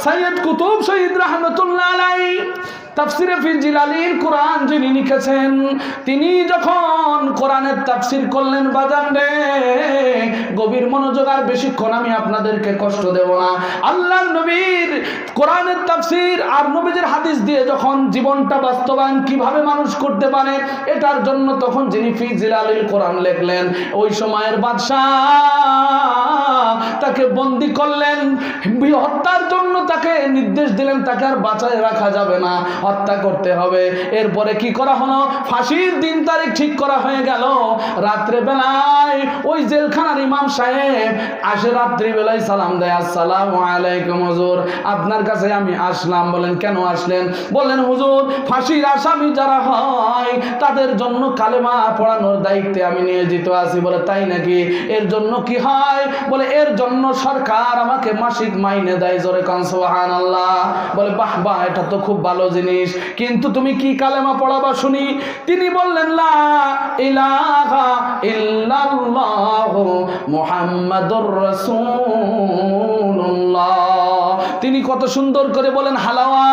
সৈয়দ কুতুব শহীদ রহমতুল্লাহ আলাই তাফসিরে ফি জিলালিল কোরআন যিনি লিখেছেন, তিনি যখন কোরআনের তাফসির করলেন, বাজান রে, গভীর মনোযোগ আর বেশিক্ষণ আমি আপনাদেরকে কষ্ট দেব না। আল্লাহ নবীর কোরআনের তাফসির আর নবীদের হাদিস দিয়ে যখন জীবনটা বাস্তবায়ন কীভাবে মানুষ করতে পারে, এটার জন্য তখন যিনি ফি জিলালিল কোরআন লিখলেন, ওই সময়ের বাদশাহ তাকে বন্দি করলেন, হত্যার জন্য তাকে নির্দেশ দিলেন, তাকে আর বাঁচায় রাখা যাবে না, হত্যা করতে হবে। এরপরে কি করা হলো? ফাঁসির দিন তারিখ ঠিক করা হয়ে গেল। রাত্রে বেলায় ওই জেলখানার ইমাম সাহেব আসে রাত্রি বেলায় সালাম দেয়, আসসালামু আলাইকুম হুজুর, আপনার কাছে আমি আসলাম। বলেন, কেন আসলেন? বললেন হুজুর, ফাঁসির আসামি যারা হয় তাদের জন্য কালেমা পড়ানোর দায়িত্বে আমি নিয়োজিত আছি বলে তাই নাকি? এর জন্য কি হয়? বলে, এর জন্য সরকার আমাকে মাসিক মাইনে দেয় জোরে কান আল্লাহ বলে, বাহ বাহ, এটা তো খুব ভালো জিনিস। কিন্তু তুমি কি কালেমা পড়াবা শুনি? তিনি বললেন, লা তিনি কত সুন্দর করে বলেন, হালাওয়া।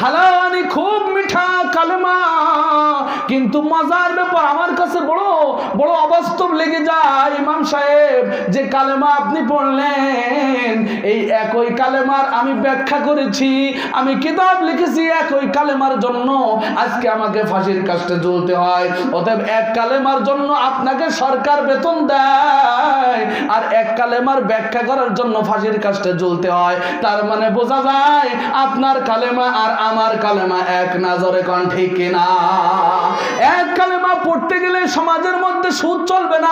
হালাওয়ানি খুব মিঠা কালেমা। কিন্তু মজার ব্যাপার আমার কাছে বড় বড় অবাস্তব লেগে যায় ইমাম সাহেব, যে কালেমা আপনি পড়লেন, এই একই কালেমার আমি ব্যাখ্যা করেছি, আমি কিতাব লিখেছি একই কালেমার জন্য, আজকে আমাকে ফাঁসির কাজটা জ্বলতে হয়। অতএব এক কালেমার জন্য আপনাকে সরকার বেতন দেয়, আর এক কালেমার ব্যাখ্যা করার জন্য ফাঁসির কাজটা জ্বলতে হয়। তার মানে বোঝা যায়, আপনার কালেমা আর আমার কালেমা এক নজরে কন ঠিক কিনা? এক কালেমা পড়তে গেলে সমাজের মধ্যে সুদ চলবে না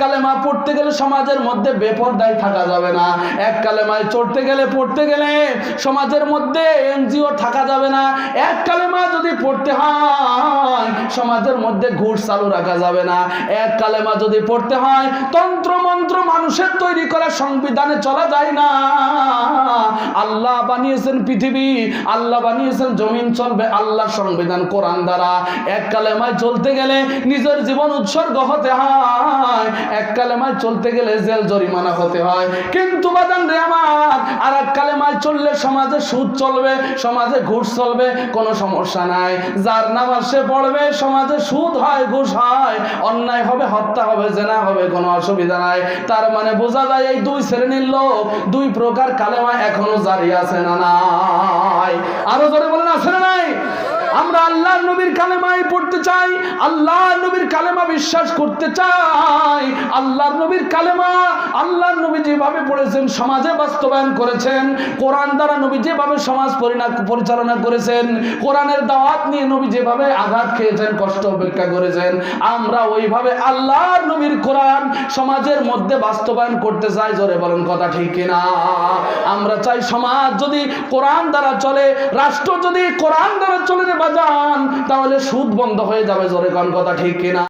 কালেমা পড়তে গেলে সমাজের মধ্যে বেপরদায় থাকা যাবে না। এক কালেমায় চড়তে গেলে, পড়তে গেলে সমাজের মধ্যে এনজিও থাকা যাবে না। এক কালেমা যদি পড়তে হয়, সমাজের মধ্যে ঘুষ চালু রাখা যাবে না। এক কালেমা যদি পড়তে হয় তন্ত্র মন্ত্র মানুষের তৈরি করা সংবিধানে চলা যায় না। আল্লাহ বানিয়েছেন পৃথিবী, আল্লাহ বানিয়েছেন জমিন চলবে আল্লাহ সংবিধান, কোরআন দ্বারা। এক কালেমায় চলতে গেলে নিজের জীবন উৎসর্গ হতে হয়। এক কালেমায় চলতে গেলে জেল জরিমানা হতে হয়। কিন্তু বাদান রে আমার, আর এক কালেমায় চললে সমাজে সুদ চলবে, সমাজে ঘুষ চলবে, কোনো সমস্যা নাই। যার নামাজ সে পড়বে, সমাজে সুদ হয়, ঘুষ হয়, অন্যায় হবে, হত্যা হবে, জেনা হবে, কোনো অসুবিধা নাই। তার মানে বোঝা যায় এই দুই শ্রেণির লোক দুই প্রকার কালেমা এখনও জারি আছে না নাই। আরও জোরে বলেন, আছে না নাই? আমরা আল্লাহ নবীর কালেমাই পড়তে চাই আল্লাহ নবীর কালেমা বিশ্বাস করতে চাই। আল্লাহ নবীর কালেমা আল্লাহ নবী যেভাবে পড়েছেন, সমাজে বাস্তবায়ন করেছেন, কোরআন দ্বারা নবী যেভাবে সমাজ পরিচালনা করেছেন, কোরআনের দাওয়াত নিয়ে নবী যেভাবে আঘাত খেয়েছেন, কষ্ট অপেক্ষা করেছেন, আমরা ওইভাবে আল্লাহ নবীর কোরআন সমাজের মধ্যে বাস্তবায়ন করতে চাই, জোরে বলেন কথা ঠিক কিনা? আমরা চাই সমাজ যদি কোরআন দ্বারা চলে, রাষ্ট্র যদি কোরআন দ্বারা চলে রে বাজান তাহলে সুদ বন্ধ হয়ে যাবে জোরে কোন কথা ঠিক কিনা?